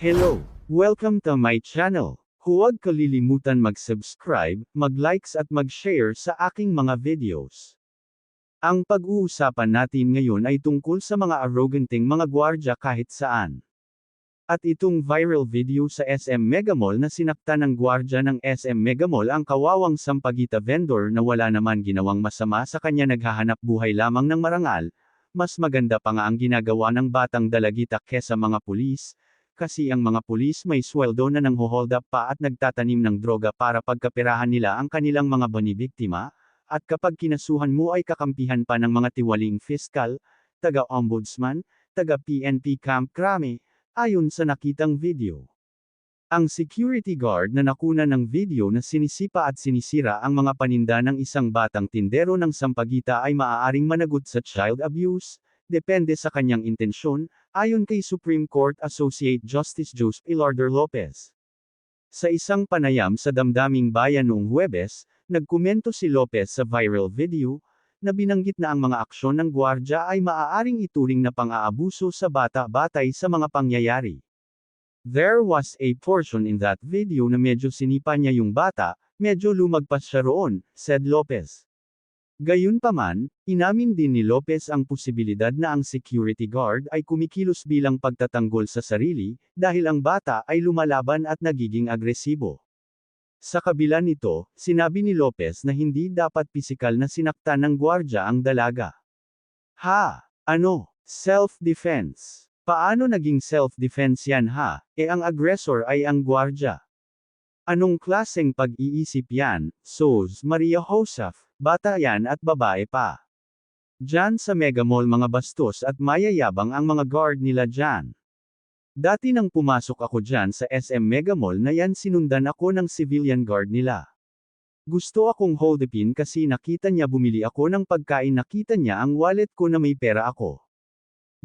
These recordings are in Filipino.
Hello! Welcome to my channel. Huwag kalilimutan mag-subscribe, mag-likes at mag-share sa aking mga videos. Ang pag-uusapan natin ngayon ay tungkol sa mga arroganting mga gwardya kahit saan. At itong viral video sa SM Megamall na sinakta ng gwardya ng SM Megamall ang kawawang sampagita vendor na wala naman ginawang masama sa kanya naghahanap buhay lamang ng marangal, mas maganda pa nga ang ginagawa ng batang dalagita kesa mga pulis, kasi ang mga pulis may sweldo na nang hold up pa at nagtatanim ng droga para pagkaperahan nila ang kanilang mga bonibiktima, at kapag kinasuhan mo ay kakampihan pa ng mga tiwaling fiskal, taga-ombudsman, taga-PNP Camp Crame, ayon sa nakitang video. Ang security guard na nakuna ng video na sinisipa at sinisira ang mga paninda ng isang batang tindero ng Sampagita ay maaaring managot sa child abuse, depende sa kanyang intensyon, ayon kay Supreme Court Associate Justice Joseph Ilarder Lopez. Sa isang panayam sa Damdaming Bayan noong Huwebes, nagkomento si Lopez sa viral video, na binanggit na ang mga aksyon ng gwardya ay maaaring ituring na pang-aabuso sa bata batay sa mga pangyayari. There was a portion in that video na medyo sinipa niya yung bata, medyo lumagpas siya roon, said Lopez. Gayunpaman, inamin din ni Lopez ang posibilidad na ang security guard ay kumikilos bilang pagtatanggol sa sarili, dahil ang bata ay lumalaban at nagiging agresibo. Sa kabila nito, sinabi ni Lopez na hindi dapat pisikal na sinaktan ng gwardya ang dalaga. Ha! Ano? Self-defense. Paano naging self-defense yan ha? E ang aggressor ay ang gwardya. Anong klaseng pag-iisip yan, Sos Maria Joseph, bata yan at babae pa. Diyan sa Mega Mall mga bastos at mayayabang ang mga guard nila dyan. Dati nang pumasok ako dyan sa SM Mega Mall na yan sinundan ako ng civilian guard nila. Gusto akong hold upin kasi nakita niya bumili ako ng pagkain nakita niya ang wallet ko na may pera ako.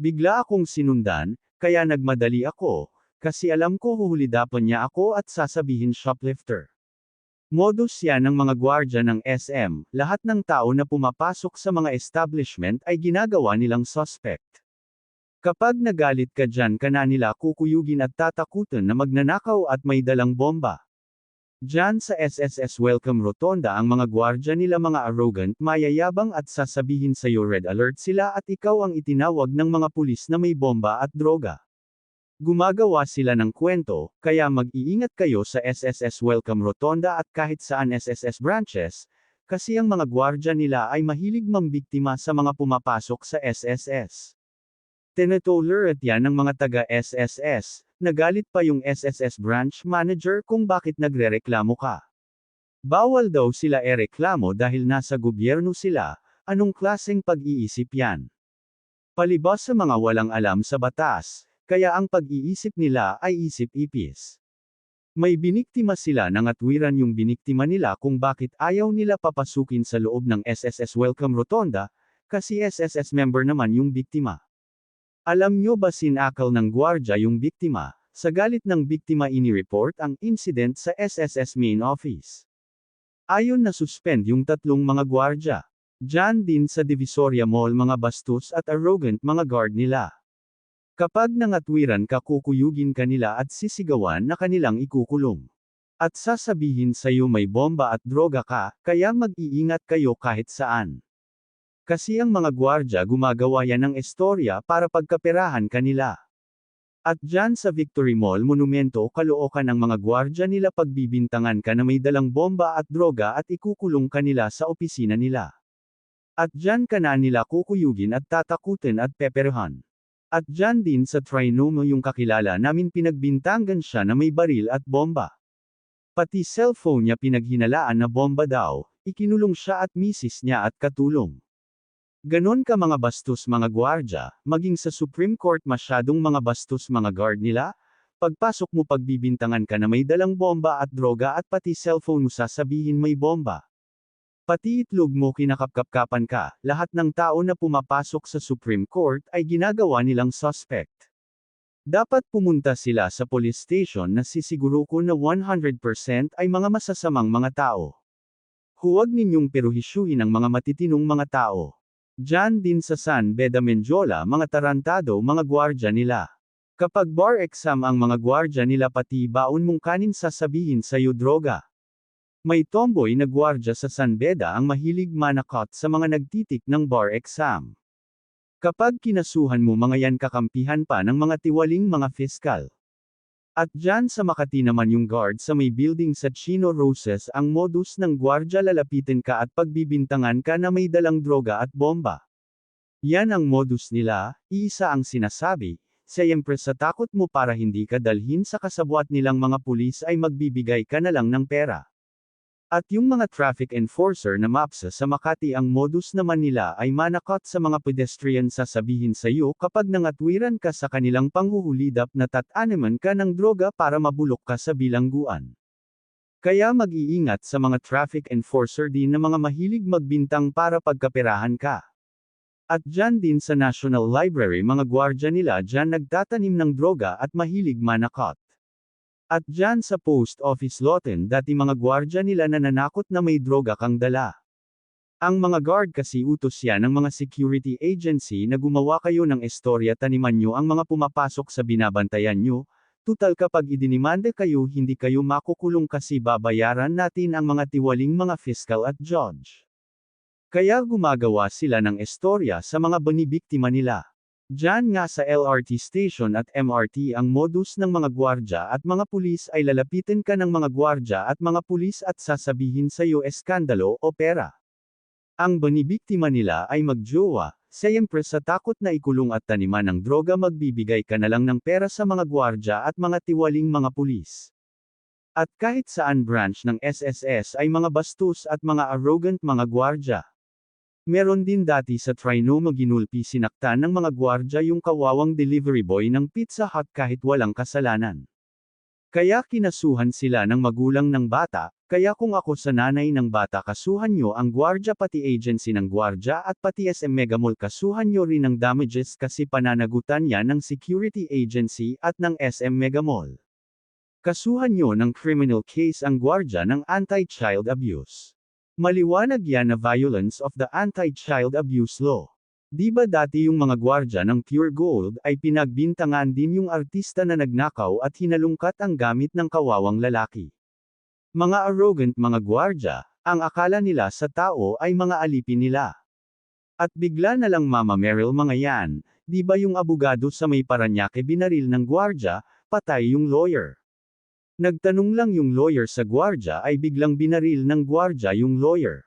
Bigla akong sinundan, kaya nagmadali ako, kasi alam ko huhulidapan niya ako at sasabihin shoplifter. Modus yan ng mga gwardya ng SM, lahat ng tao na pumapasok sa mga establishment ay ginagawa nilang suspect. Kapag nagalit ka dyan ka na nila kukuyugin at tatakutan na magnanakaw at may dalang bomba. Dyan sa SSS Welcome Rotonda ang mga gwardya nila mga arrogant, mayayabang at sasabihin sa'yo red alert sila at ikaw ang itinawag ng mga pulis na may bomba at droga. Gumagawa sila ng kwento, kaya mag-iingat kayo sa SSS Welcome Rotonda at kahit saan SSS branches, kasi ang mga gwardya nila ay mahilig mambiktima sa mga pumapasok sa SSS. Tinetoler at yan ng mga taga-SSS, nagalit pa yung SSS branch manager kung bakit nagrereklamo ka. Bawal daw sila ereklamo dahil nasa gobyerno sila, anong klaseng pag-iisip yan? Palibas sa mga walang alam sa batas, kaya ang pag-iisip nila ay isip ipis. May biniktima sila nang atwiran yung biniktima nila kung bakit ayaw nila papasukin sa loob ng SSS Welcome Rotonda, kasi SSS member naman yung biktima. Alam nyo ba sinakal ng gwardya yung biktima, sa galit ng biktima ini-report ang incident sa SSS main office. Ayon na suspend yung tatlong mga gwardya. Diyan din sa Divisoria Mall mga bastos at arrogant mga guard nila. Kapag nangatwiran ka kukuyugin kanila at sisigawan na kanilang ikukulong. At sasabihin sa'yo may bomba at droga ka, kaya mag-iingat kayo kahit saan. Kasi ang mga gwardya gumagawa yan ng estorya para pagkaperahan kanila. At dyan sa Victory Mall Monumento kalookan ng mga gwardya nila pagbibintangan ka na may dalang bomba at droga at ikukulong kanila sa opisina nila. At dyan ka na nila kukuyugin at tatakutin at peperehan. At dyan din sa Trinomo yung kakilala namin pinagbintangan siya na may baril at bomba. Pati cellphone niya pinaghinalaan na bomba daw, ikinulong siya at misis niya at katulong. Ganon ka mga bastos mga gwardya, maging sa Supreme Court masyadong mga bastos mga guard nila, pagpasok mo pagbibintangan ka na may dalang bomba at droga at pati cellphone mo sasabihin may bomba. Pati itlog mo kinakapkapkapan ka, lahat ng tao na pumapasok sa Supreme Court ay ginagawa nilang suspect. Dapat pumunta sila sa police station na sisiguro ko na 100% ay mga masasamang mga tao. Huwag ninyong peruhisyuhin ang mga matitinong mga tao. Diyan din sa San Beda Menjola mga tarantado mga gwardya nila. Kapag bar exam ang mga gwardya nila pati baon mong kanin sasabihin sa'yo droga. May tomboy na gwardya sa San Beda ang mahilig manakot sa mga nagtitik ng bar exam. Kapag kinasuhan mo mga yan kakampihan pa ng mga tiwaling mga fiskal. At dyan sa Makati naman yung guard sa may building sa Chino Roses ang modus ng gwardya lalapitin ka at pagbibintangan ka na may dalang droga at bomba. Yan ang modus nila, iisa ang sinasabi, siyempre sa takot mo para hindi ka dalhin sa kasabwat nilang mga pulis ay magbibigay ka na lang ng pera. At yung mga traffic enforcer na mapsa sa Makati ang modus naman nila ay manakot sa mga pedestrian sasabihin sa iyo kapag nangatwiran ka sa kanilang panghuhulidap na tataniman ka ng droga para mabulok ka sa bilangguan. Kaya mag-iingat sa mga traffic enforcer din na mga mahilig magbintang para pagkaperahan ka. At dyan din sa National Library mga gwardya nila dyan nagtatanim ng droga at mahilig manakot. At dyan sa post office loten dati mga gwardya nila nananakot na may droga kang dala. Ang mga guard kasi utos yan ng mga security agency na gumawa kayo ng estorya taniman nyo ang mga pumapasok sa binabantayan nyo, tutal kapag idinimanda kayo hindi kayo makukulong kasi babayaran natin ang mga tiwaling mga fiscal at judge. Kaya gumagawa sila ng estorya sa mga banibiktima nila. Diyan nga sa LRT station at MRT ang modus ng mga gwardya at mga pulis ay lalapitin ka ng mga gwardya at mga pulis at sasabihin sa iyo eskandalo o pera. Ang banibiktima nila ay magjowa, siyempre sa takot na ikulong at taniman ng droga magbibigay ka na lang ng pera sa mga gwardya at mga tiwaling mga pulis. At kahit saan branch ng SSS ay mga bastos at mga arrogant mga gwardya. Meron din dati sa Trinoma ginulpi sinaktan ng mga gwardya yung kawawang delivery boy ng Pizza Hut kahit walang kasalanan. Kaya kinasuhan sila ng magulang ng bata, kaya kung ako sa nanay ng bata kasuhan nyo ang gwardya pati agency ng gwardya at pati SM Megamall kasuhan nyo rin ng damages kasi pananagutan yan ng security agency at ng SM Megamall. Kasuhan nyo ng criminal case ang gwardya ng anti-child abuse. Maliwanag yan na violence of the anti-child abuse law. Di ba dati yung mga gwardya ng Pure Gold ay pinagbintangan din yung artista na nagnakaw at hinalungkat ang gamit ng kawawang lalaki. Mga arrogant mga gwardya, ang akala nila sa tao ay mga alipin nila. At bigla na lang Mama Meryl mga yan, di ba yung abogado sa may Paranaque binaril ng gwardya, patay yung lawyer. Nagtanong lang yung lawyer sa gwardya ay biglang binaril ng gwardya yung lawyer.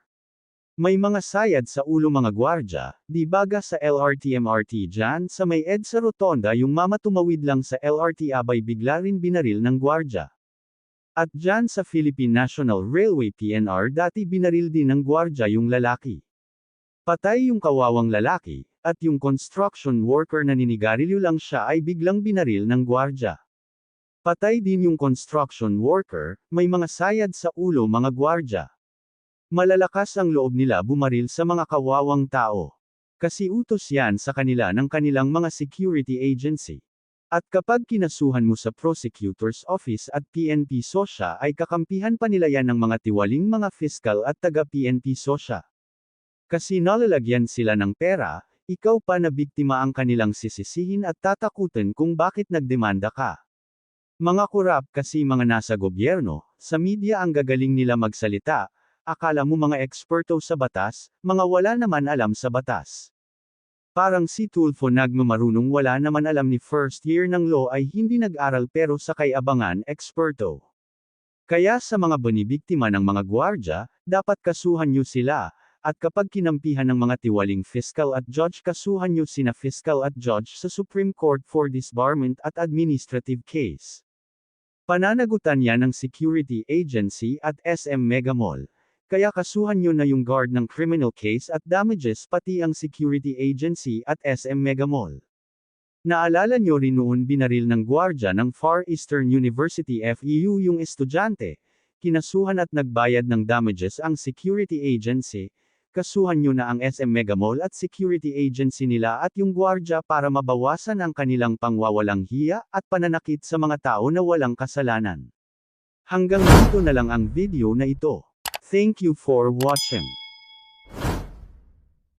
May mga sayad sa ulo mga gwardya, di baga sa LRT-MRT dyan sa may EDSA Rotonda yung mama tumawid lang sa LRT abay bigla rin binaril ng gwardya. At dyan sa Philippine National Railway PNR dati binaril din ng gwardya yung lalaki. Patay yung kawawang lalaki, at yung construction worker na ninigarilyo lang siya ay biglang binaril ng gwardya. Patay din yung construction worker, may mga sayad sa ulo mga gwardya. Malalakas ang loob nila bumaril sa mga kawawang tao. Kasi utos yan sa kanila ng kanilang mga security agency. At kapag kinasuhan mo sa prosecutor's office at PNP Sosya ay kakampihan pa nila yan ng mga tiwaling mga fiscal at taga PNP Sosya. Kasi nalalagyan sila ng pera, ikaw pa na biktima ang kanilang sisisihin at tatakutin kung bakit nagdemanda ka. Mga kurap kasi mga nasa gobyerno, sa media ang gagaling nila magsalita, akala mo mga eksperto sa batas, mga wala naman alam sa batas. Parang si Tulfo Nagno marunong wala naman alam ni first year ng law ay hindi nag-aral pero sa kay abangan eksperto. Kaya sa mga banibiktima ng mga gwardya, dapat kasuhan nyo sila, at kapag kinampihan ng mga tiwaling fiscal at judge kasuhan nyo sina fiscal at judge sa Supreme Court for disbarment at administrative case. Pananagutan yan ng security agency at SM Megamall. Kaya kasuhan nyo na yung guard ng criminal case at damages pati ang security agency at SM Megamall. Naalala nyo rin noon binaril ng gwardya ng Far Eastern University FEU yung estudyante, kinasuhan at nagbayad ng damages ang security agency, kasuhan nyo na ang SM Megamall at security agency nila at yung gwardya para mabawasan ang kanilang pangwawalang hiya at pananakit sa mga tao na walang kasalanan. Hanggang dito na lang ang video na ito. Thank you for watching.